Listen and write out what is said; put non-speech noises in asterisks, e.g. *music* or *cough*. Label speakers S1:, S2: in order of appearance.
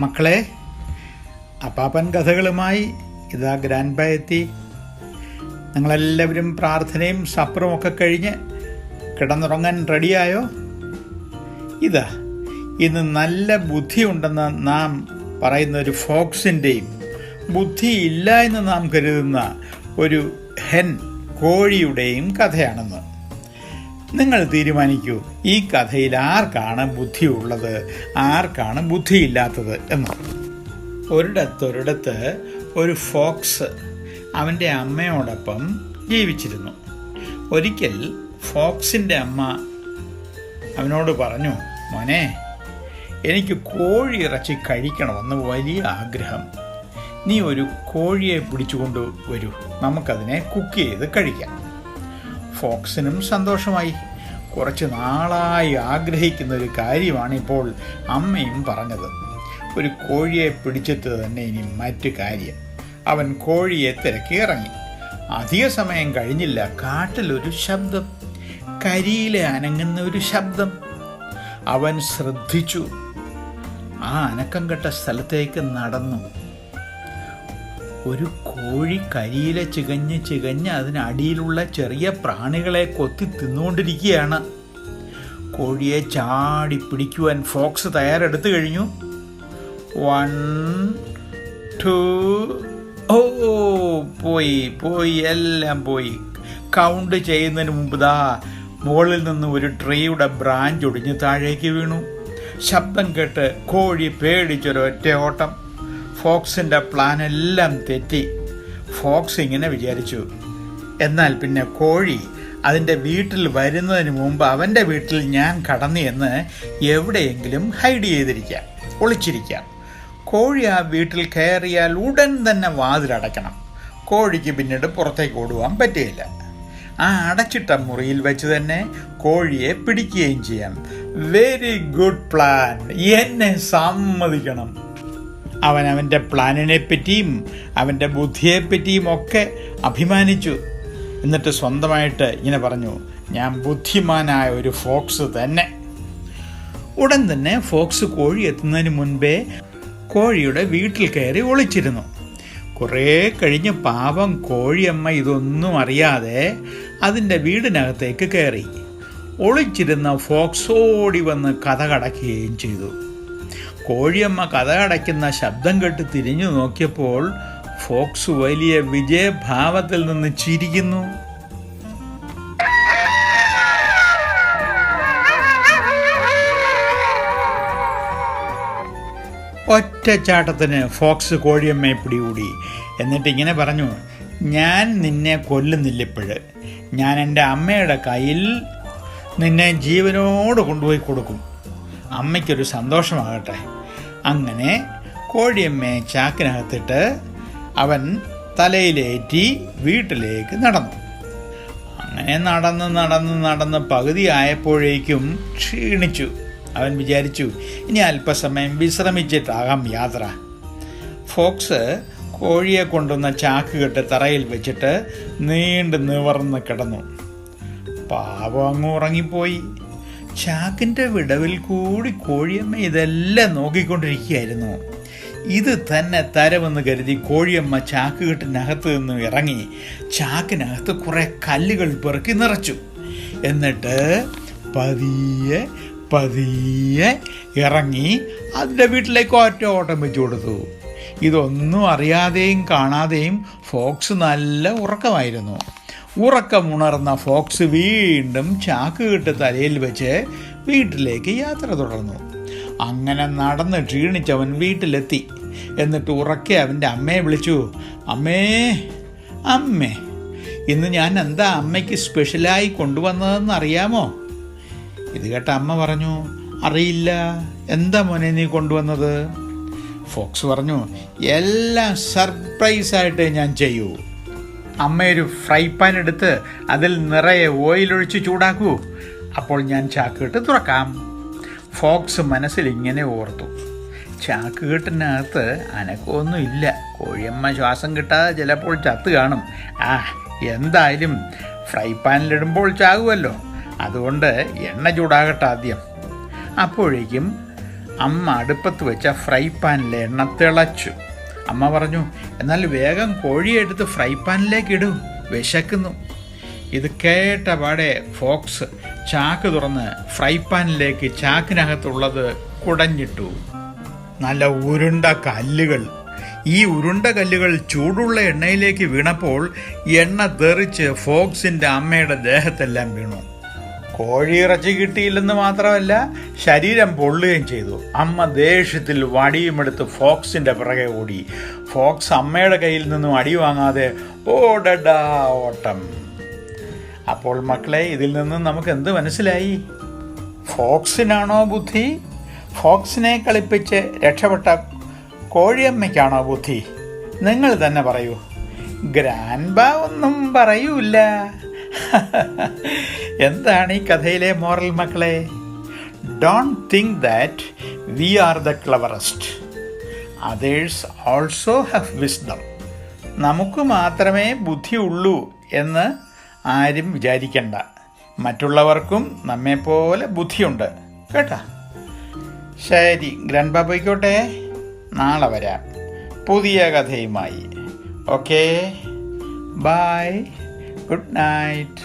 S1: മക്കളെ അപ്പാപ്പൻ കഥകളുമായി ഇതാ grand by എത്തി. നിങ്ങളെല്ലാവരും പ്രാർത്ഥനയും സപ്പറും ഒക്കെ കഴിഞ്ഞ് കിടന്നുറങ്ങാൻ റെഡിയായോ? ഇതാ ഇന്ന് നല്ല ബുദ്ധിയുണ്ടെന്ന് നാം പറയുന്ന ഒരു ഫോക്സിന്റെയും ബുദ്ധി ഇല്ല എന്ന് നാം കരുതുന്ന ഒരു ഹെൻ കോഴിയുടെയും കഥയാണെന്ന്. നിങ്ങൾ തീരുമാനിക്കൂ. ഈ കഥയിൽ ആർക്കാണ് ബുദ്ധിയുള്ളത്? ആർക്കാണ് ബുദ്ധിയില്ലാത്തത് എന്ന്. ഒരിടത്തൊരിടത്ത് ഒരു ഫോക്സ് അവന്റെ അമ്മയോടൊപ്പം ജീവിച്ചിരുന്നു. ഒരിക്കൽ ഫോക്സിന്റെ അമ്മ അവനോട് പറഞ്ഞു മോനെ എനിക്ക് കോഴി ഇറച്ചി കഴിക്കണമെന്ന് വലിയ ആഗ്രഹം. നീ ഒരു കോഴിയെ പിടിച്ചുകൊണ്ട് വരൂ. നമുക്കതിനെ കുക്ക് ചെയ്ത് കഴിക്കാം. ഫോക്സിനും സന്തോഷമായി. കുറച്ച് നാളായി ആഗ്രഹിക്കുന്ന ഒരു കാര്യമാണിപ്പോൾ അമ്മയും പറഞ്ഞത്. ഒരു കോഴിയെ പിടിച്ചെത്തു തന്നെ ഇനി മറ്റു കാര്യം. അവൻ കോഴിയെ തിരക്കി ഇറങ്ങി. അധിക സമയം കഴിഞ്ഞില്ല. കാട്ടിലൊരു ശബ്ദം. കരിയിലെ അനങ്ങുന്ന ഒരു ശബ്ദം. അവൻ ശ്രദ്ധിച്ചു. ആ അനക്കം കെട്ട സ്ഥലത്തേക്ക് നടന്നു. ഒരു കോഴി കരിയിലെ ചികഞ്ഞ് ചികഞ്ഞ് അതിനടിയിലുള്ള ചെറിയ പ്രാണികളെ കൊത്തി തിന്നുകൊണ്ടിരിക്കുകയാണ്. കോഴിയെ ചാടി പിടിക്കുവാൻ ഫോക്സ് തയ്യാറെടുത്തു കഴിഞ്ഞു. വൺ ടു ഓ പോയി പോയി എല്ലാം പോയി. കൗണ്ട് ചെയ്യുന്നതിന് മുമ്പ് ദാ മുകളിൽ നിന്ന് ഒരു ട്രീയുടെ ബ്രാഞ്ച് ഒടിഞ്ഞ് താഴേക്ക് വീണു. ശബ്ദം കേട്ട് കോഴി പേടിച്ചൊരൊറ്റ ഓട്ടം. ഫോക്സിന്റെ പ്ലാൻ എല്ലാം തെറ്റി. ഫോക്സ് ഇങ്ങനെ വിചാരിച്ചു. എന്നാൽ പിന്നെ കോഴി അതിന്റെ വീട്ടിൽ വരുന്നതിന് മുമ്പ് അവന്റെ വീട്ടിൽ ഞാൻ കടന്നു എന്ന് എവിടെയെങ്കിലും ഹൈഡ് ചെയ്തിരിക്കാം ഒളിച്ചിരിക്കാം. കോഴി ആ വീട്ടിൽ കയറിയാൽ ഉടൻ തന്നെ വാതിലടയ്ക്കണം കോഴിക്ക് പിന്നീട് പുറത്തേക്ക് ഓടുവാൻ പറ്റുകയില്ല ആ അടച്ചിട്ട മുറിയിൽ വെച്ച് തന്നെ കോഴിയെ പിടിക്കുകയും ചെയ്യാം. വെരി ഗുഡ് പ്ലാൻ എന്നെ സമ്മതിക്കണം. അവൻ അവന്റെ പ്ലാനിനെ പറ്റിയും അവന്റെ ബുദ്ധിയെപ്പറ്റിയും ഒക്കെ അഭിമാനിച്ചു. എന്നിട്ട് സ്വന്തമായിട്ട് ഇങ്ങനെ പറഞ്ഞു ഞാൻ ബുദ്ധിമാനായ ഒരു ഫോക്സ് തന്നെ. ഉടൻ തന്നെ ഫോക്സ് കോഴി എത്തുന്നതിന് മുൻപേ കോഴിയുടെ വീട്ടിൽ കയറി ഒളിച്ചിരുന്നു. കുറേ കഴിഞ്ഞ് പാപം കോഴിയമ്മ ഇതൊന്നും അറിയാതെ അതിന്റെ വീടിനകത്തേക്ക് കയറി. ഒളിച്ചിരുന്ന ഫോക്സ് വന്ന് കഥ കടക്കുകയും ചെയ്തു. കോഴിയമ്മ കഥ അടയ്ക്കുന്ന ശബ്ദം കേട്ട് തിരിഞ്ഞു നോക്കിയപ്പോൾ ഫോക്സ് വലിയ വിജയഭാവത്തിൽ നിന്ന് ചിരിക്കുന്നു. ഒറ്റച്ചാട്ടത്തിന് ഫോക്സ് കോഴിയമ്മയെ പിടികൂടി. എന്നിട്ട് ഇങ്ങനെ പറഞ്ഞു ഞാൻ നിന്നെ കൊല്ലുന്നില്ലിപ്പോഴ് ഞാൻ എന്റെ അമ്മയുടെ കയ്യിൽ നിന്നെ ജീവനോട് കൊണ്ടുപോയി കൊടുക്കും. അമ്മയ്ക്കൊരു സന്തോഷമാകട്ടെ. അങ്ങനെ കോഴിയമ്മയെ ചാക്കിനകത്തിട്ട് അവൻ തലയിലേറ്റി വീട്ടിലേക്ക് നടന്നു. അങ്ങനെ നടന്ന് നടന്ന് നടന്ന് പകുതി ആയപ്പോഴേക്കും ക്ഷീണിച്ചു. അവൻ വിചാരിച്ചു ഇനി അല്പസമയം വിശ്രമിച്ചിട്ടാകാം യാത്ര. ഫോക്സ് കോഴിയെ കൊണ്ടുവന്ന ചാക്ക് കെട്ട് തറയിൽ വെച്ചിട്ട് നീണ്ടു നിവർന്ന് കിടന്നു. പാവം അങ്ങ് ഉറങ്ങിപ്പോയി. ചാക്കിന്റെ വിടവിൽ കൂടി കോഴിയമ്മ ഇതെല്ലാം നോക്കിക്കൊണ്ടിരിക്കുകയായിരുന്നു. ഇത് തന്നെ തരമെന്ന് കരുതി കോഴിയമ്മ ചാക്കുകെട്ടിനകത്ത് നിന്ന് ഇറങ്ങി ചാക്കിനകത്ത് കുറെ കല്ലുകൾ പെറുക്കി നിറച്ചു. എന്നിട്ട് പതിയെ പതിയെ ഇറങ്ങി അതിന്റെ വീട്ടിലേക്ക് ഒറ്റ ഓട്ടം വെച്ചു കൊടുത്തു. ഇതൊന്നും അറിയാതെയും കാണാതെയും ഫോക്സ് നല്ല ഉറക്കമായിരുന്നു. ഉറക്കമുണർന്ന ഫോക്സ് വീണ്ടും ചാക്ക് കിട്ട് തലയിൽ വെച്ച് വീട്ടിലേക്ക് യാത്ര തുടർന്നു. അങ്ങനെ നടന്ന് ക്ഷീണിച്ചവൻ വീട്ടിലെത്തി. എന്നിട്ട് ഉറക്കെ അവന്റെ അമ്മയെ വിളിച്ചു അമ്മേ അമ്മേ ഇന്ന് ഞാൻ എന്താ അമ്മയ്ക്ക് സ്പെഷ്യലായി കൊണ്ടുവന്നതെന്ന് അറിയാമോ? ഇത് കേട്ട അമ്മ പറഞ്ഞു അറിയില്ല. എന്താ മോനെ നീ കൊണ്ടുവന്നത്? ഫോക്സ് പറഞ്ഞു എല്ലാം സർപ്രൈസായിട്ട് ഞാൻ ചെയ്യൂ. അമ്മ ഒരു ഫ്രൈ പാൻ എടുത്ത് അതിൽ നിറയെ ഓയിലൊഴിച്ച് ചൂടാക്കൂ. അപ്പോൾ ഞാൻ ചാക്കുകെട്ട് തുറക്കാം. ഫോക്സ് മനസ്സിൽ ഇങ്ങനെ ഓർത്തു. ചാക്കുകെട്ടിനകത്ത് അനക്കൊന്നും ഇല്ല കോഴിയമ്മ ശ്വാസം കിട്ടാതെ ചിലപ്പോൾ ചത്ത് കാണും. ആ എന്തായാലും ഫ്രൈ പാനിലിടുമ്പോൾ ചാകുമല്ലോ അതുകൊണ്ട് എണ്ണ ചൂടാകട്ടെ ആദ്യം. അപ്പോഴേക്കും അമ്മ അടുപ്പത്ത് വെച്ച ഫ്രൈ പാനിലെ എണ്ണ തിളച്ചു. അമ്മ പറഞ്ഞു എന്നാൽ വേഗം കോഴിയെടുത്ത് ഫ്രൈ പാനിലേക്ക് ഇടൂ. വിശക്കുന്നു. ഇത് കേട്ട പാടെ ഫോക്സ് ചാക്ക് തുറന്ന് ഫ്രൈ പാനിലേക്ക് ചാക്കിനകത്തുള്ളത് കുടഞ്ഞിട്ടു. നല്ല ഉരുണ്ട കല്ലുകൾ. ഈ ഉരുണ്ട കല്ലുകൾ ചൂടുള്ള എണ്ണയിലേക്ക് വീണപ്പോൾ എണ്ണ തെറിച്ച് ഫോക്സിന്റെ അമ്മയുടെ ദേഹത്തെല്ലാം വീണു. കോഴിയിറച്ചി കിട്ടിയില്ലെന്ന് മാത്രമല്ല ശരീരം പൊള്ളുകയും ചെയ്തു. അമ്മ ദേഷ്യത്തിൽ വടിയുമെടുത്ത് ഫോക്സിന്റെ പിറകെ ഓടി. ഫോക്സ് അമ്മയുടെ കയ്യിൽ നിന്നും അടി വാങ്ങാതെ ഓടടാ ഓട്ടം. അപ്പോൾ മക്കളെ ഇതിൽ നിന്ന് നമുക്ക് എന്ത് മനസ്സിലായി? ഫോക്സിനാണോ ബുദ്ധി? ഫോക്സിനെ കളിപ്പിച്ച് രക്ഷപ്പെട്ട കോഴിയമ്മയ്ക്കാണോ ബുദ്ധി? നിങ്ങൾ തന്നെ പറയൂ. ഗ്രാൻഡ് ഒന്നും പറയൂല *laughs* എന്താണ് ഈ കഥയിലെ മോറൽ മക്കളെ? Don't think that we are the cleverest others also have wisdom നമുക്ക് മാത്രമേ ബുദ്ധി ഉള്ളൂ എന്ന് ആരും വിചാരിക്കണ്ട. മറ്റുള്ളവർക്കും നമ്മെപ്പോലെ ബുദ്ധിയുണ്ട്. കേട്ടാ? ശരി ഗ്രാൻഡ് പോയിക്കോട്ടെ. നാളെ വരാം. പുതിയ കഥയുമായി. Okay bye good night